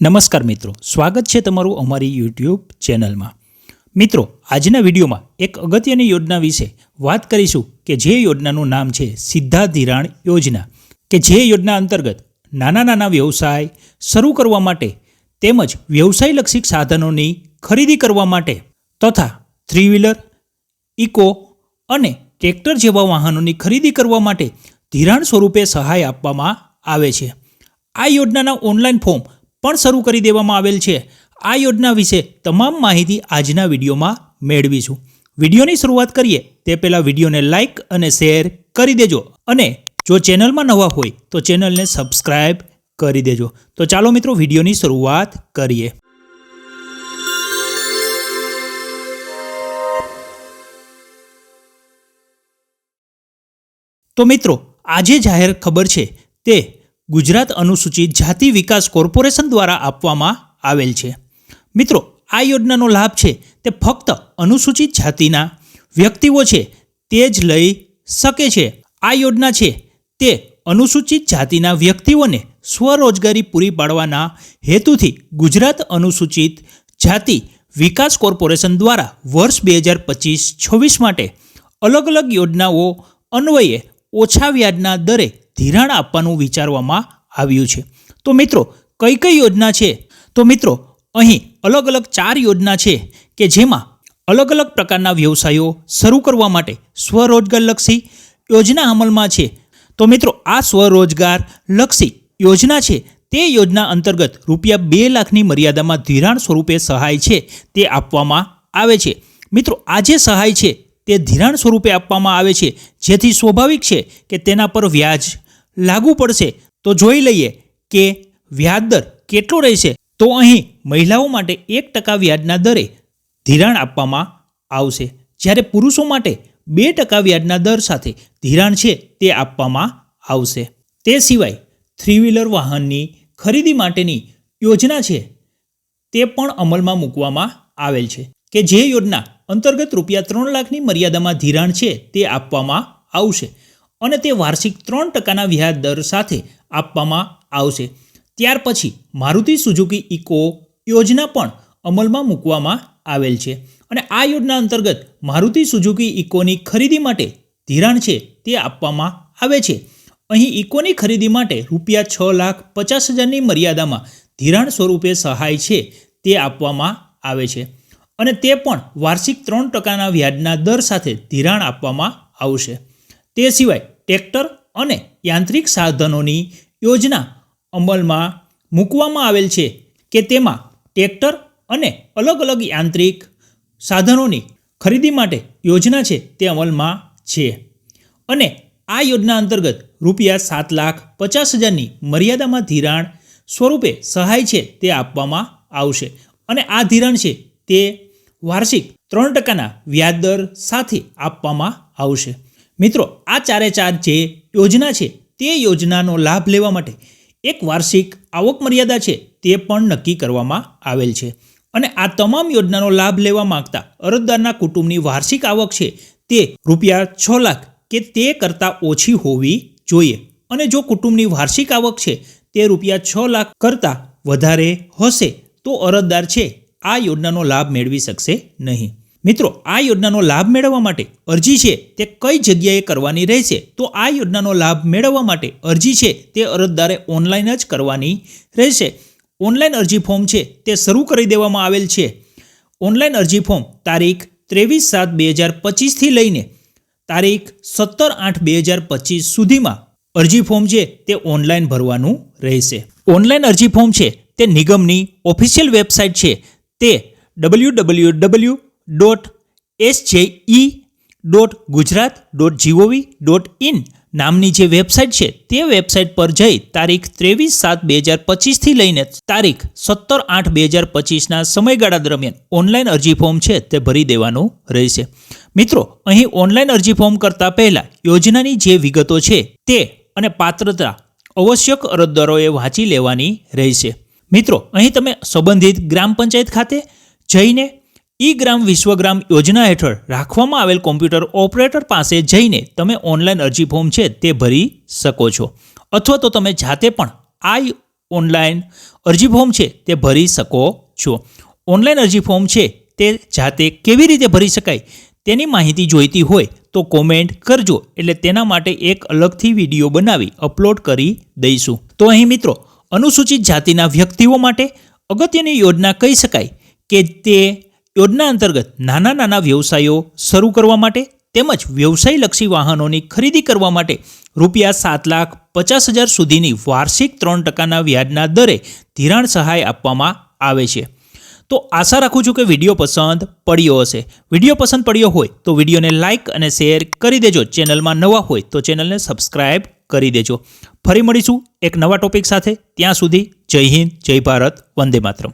નમસ્કાર મિત્રો, સ્વાગત છે તમારું અમારી યુટ્યુબ ચેનલમાં. મિત્રો, આજના વિડીયોમાં એક અગત્યની યોજના વિશે વાત કરીશું કે જે યોજનાનું નામ છે સીધા ધિરાણ યોજના, કે જે યોજના અંતર્ગત નાના નાના વ્યવસાય શરૂ કરવા માટે તેમજ વ્યવસાયલક્ષી સાધનોની ખરીદી કરવા માટે તથા થ્રી વ્હીલર ઇકો અને ટ્રેક્ટર જેવા વાહનોની ખરીદી કરવા માટે ધિરાણ સ્વરૂપે સહાય આપવામાં આવે છે. આ યોજનાના ઓનલાઈન ફોર્મ પણ શરૂ કરી દેવામાં આવેલ છે. આ યોજના વિશે તમામ માહિતી આજના વિડીયોમાં મેળવીશું. વિડીયોની શરૂઆત કરીએ તે પહેલાં વિડીયોને લાઇક અને શેર કરી દેજો અને જો ચેનલમાં નવા હોય તો ચેનલને સબસ્ક્રાઇબ કરી દેજો. તો ચાલો મિત્રો વિડીયોની શરૂઆત કરીએ. તો મિત્રો, આજે જાહેર ખબર છે તે ગુજરાત અનુસૂચિત જાતિ વિકાસ કોર્પોરેશન દ્વારા આપવામાં આવેલ છે. મિત્રો, આ યોજનાનો લાભ છે તે ફક્ત અનુસૂચિત જાતિના વ્યક્તિઓ છે તે જ લઈ શકે છે. આ યોજના છે તે અનુસૂચિત જાતિના વ્યક્તિઓને સ્વરોજગારી પૂરી પાડવાના હેતુથી ગુજરાત અનુસૂચિત જાતિ વિકાસ કોર્પોરેશન દ્વારા વર્ષ બે હજાર પચીસ છવ્વીસ માટે અલગ અલગ યોજનાઓ અન્વયે ઓછા વ્યાજના દરે ધિરાણ આપવાનું વિચારવામાં આવ્યું છે. તો મિત્રો, કઈ કઈ યોજના છે? તો મિત્રો, અહીં અલગ અલગ ચાર યોજના છે કે જેમાં અલગ અલગ પ્રકારના વ્યવસાયો શરૂ કરવા માટે સ્વરોજગારલક્ષી યોજના અમલમાં છે. તો મિત્રો, આ સ્વરોજગાર લક્ષી યોજના છે. તે યોજના અંતર્ગત રૂપિયા બે લાખની મર્યાદામાં ધિરાણ સ્વરૂપે સહાય છે તે આપવામાં આવે છે. મિત્રો, આ જે સહાય છે તે ધિરાણ સ્વરૂપે આપવામાં આવે છે. જેથી સ્વાભાવિક છે કે તેના પર વ્યાજ લાગુ પડશે. તો જોઈ લઈએ કે વ્યાજ દર કેટલો રહેશે. તો અહીં મહિલાઓ માટે એક ટકા વ્યાજના દરે ધિરાણ આપવામાં આવશે. જ્યારે પુરુષો માટે બે ટકા વ્યાજના દર સાથે ધિરાણ છે તે આપવામાં આવશે. તે સિવાય થ્રી વ્હીલર વાહનની ખરીદી માટેની યોજના છે તે પણ અમલમાં મૂકવામાં આવેલ છે કે જે યોજના અંતર્ગત રૂપિયા ત્રણ લાખની મર્યાદામાં ધિરાણ છે તે આપવામાં આવશે. અને તે વાર્ષિક ત્રણ ટકાના વ્યાજ દર સાથે આપવામાં આવશે. ત્યાર પછી મારુતિ સુઝુકી ઇકો યોજના પણ અમલમાં મૂકવામાં આવેલ છે અને આ યોજના અંતર્ગત મારુતિ સુઝુકી ઇકોની ખરીદી માટે ધિરાણ છે તે આપવામાં આવે છે. અહીં ઇકોની ખરીદી માટે રૂપિયા છ લાખ પચાસ હજારની મર્યાદામાં ધિરાણ સ્વરૂપે સહાય છે તે આપવામાં આવે છે અને તે પણ વાર્ષિક ત્રણ ટકાના વ્યાજના દર સાથે ધિરાણ આપવામાં આવશે. તે સિવાય ટ્રેક્ટર અને યાંત્રિક સાધનોની યોજના અમલમાં મૂકવામાં આવેલ છે કે તેમાં ટ્રેક્ટર અને અલગ અલગ યાંત્રિક સાધનોની ખરીદી માટે યોજના છે તે અમલમાં છે. અને આ યોજના અંતર્ગત રૂપિયા સાત લાખ પચાસ હજારની મર્યાદામાં ધિરાણ સ્વરૂપે સહાય છે તે આપવામાં આવશે. અને આ ધિરાણ છે તે વાર્ષિક ત્રણ ટકાના વ્યાજ દર સાથે આપવામાં આવશે. મિત્રો, આ ચારે ચાર જે યોજના છે, તે યોજનાનો લાભ લેવા માટે એક વાર્ષિક આવક મર્યાદા છે, તે પણ નક્કી કરવામાં આવેલ છે. અને આ તમામ યોજનાનો લાભ લેવા માંગતા અરજદારના કુટુંબની વાર્ષિક આવક છે, તે રૂપિયા છ લાખ કે તે કરતાં ઓછી હોવી જોઈએ. અને જો કુટુંબની વાર્ષિક આવક છે, તે રૂપિયા છ લાખ કરતાં વધારે હશે, તો અરજદાર છે, આ યોજનાનો લાભ મેળવી શકશે નહીં. મિત્રો, આ યોજનાનો લાભ મેળવવા માટે અરજી છે તે કઈ જગ્યાએ કરવાની રહેશે? તો આ યોજનાનો લાભ મેળવવા માટે અરજી છે તે અરજદારે ઓનલાઈન જ કરવાની રહેશે. ઓનલાઈન અરજી ફોર્મ છે તે શરૂ કરી દેવામાં આવેલ છે. ઓનલાઈન અરજી ફોર્મ તારીખ ત્રેવીસ સાત બે હજાર પચીસથી લઈને તારીખ સત્તર આઠ બે હજાર પચીસ સુધીમાં અરજી ફોર્મ છે તે ઓનલાઈન ભરવાનું રહેશે. ઓનલાઈન અરજી ફોર્મ છે તે નિગમની ઓફિશિયલ વેબસાઇટ છે તે W W W dot SJE dot Gujarat dot GOV dot in નામની જે વેબસાઇટ છે, તે વેબસાઇટ પર જઈ તારીખ ત્રેવીસ સાત બે હજાર પચીસથી લઈને તારીખ સત્તર આઠ બે હજાર પચીસના સમયગાળા દરમિયાન ઓનલાઈન અરજી ફોર્મ છે, તે ભરી દેવાનું રહેશે. મિત્રો, અહીં ઓનલાઈન અરજી ફોર્મ કરતાં પહેલાં યોજનાની જે વિગતો છે, તે અને પાત્રતા આવશ્યક અરજદારોએ વાંચી લેવાની રહેશે. મિત્રો, અહીં તમે સંબંધિત ગ્રામ પંચાયત ખાતે જઈને ઈ ગ્રામ વિશ્વગ્રામ યોજના હેઠળ રાખવામાં આવેલ કોમ્પ્યુટર ઓપરેટર પાસે જઈને તમે ઓનલાઈન અરજી ફોર્મ છે તે ભરી શકો છો. અથવા તો તમે જાતે પણ આ ઓનલાઈન અરજી ફોર્મ છે તે ભરી શકો છો. ઓનલાઈન અરજી ફોર્મ છે તે જાતે કેવી રીતે ભરી શકાય તેની માહિતી જોઈતી હોય તો કોમેન્ટ કરજો. એટલે તેના માટે એક અલગથી વીડિયો બનાવી અપલોડ કરી દઈશું. તો અહીં મિત્રો, અનુસૂચિત જાતિના વ્યક્તિઓ માટે અગત્યની યોજના કહી શકાય કે તે યોજના અંતર્ગત નાના નાના વ્યવસાયો શરૂ કરવા માટે તેમજ વ્યવસાયલક્ષી વાહનોની ખરીદી કરવા માટે રૂપિયા સાત લાખ પચાસ હજાર સુધીની વાર્ષિક ત્રણ ટકાના વ્યાજના દરે ધિરાણ સહાય આપવામાં આવે છે. તો આશા રાખું છું કે વીડિયો પસંદ પડ્યો હશે. વીડિયો પસંદ પડ્યો હોય તો વિડીયોને લાઇક અને શેર કરી દેજો. ચેનલમાં નવા હોય તો ચેનલને સબસ્ક્રાઇબ કરી દેજો. ફરી મળીશું એક નવા ટોપિક સાથે. ત્યાં સુધી જય હિન્દ, જય ભારત, વંદે માતરમ.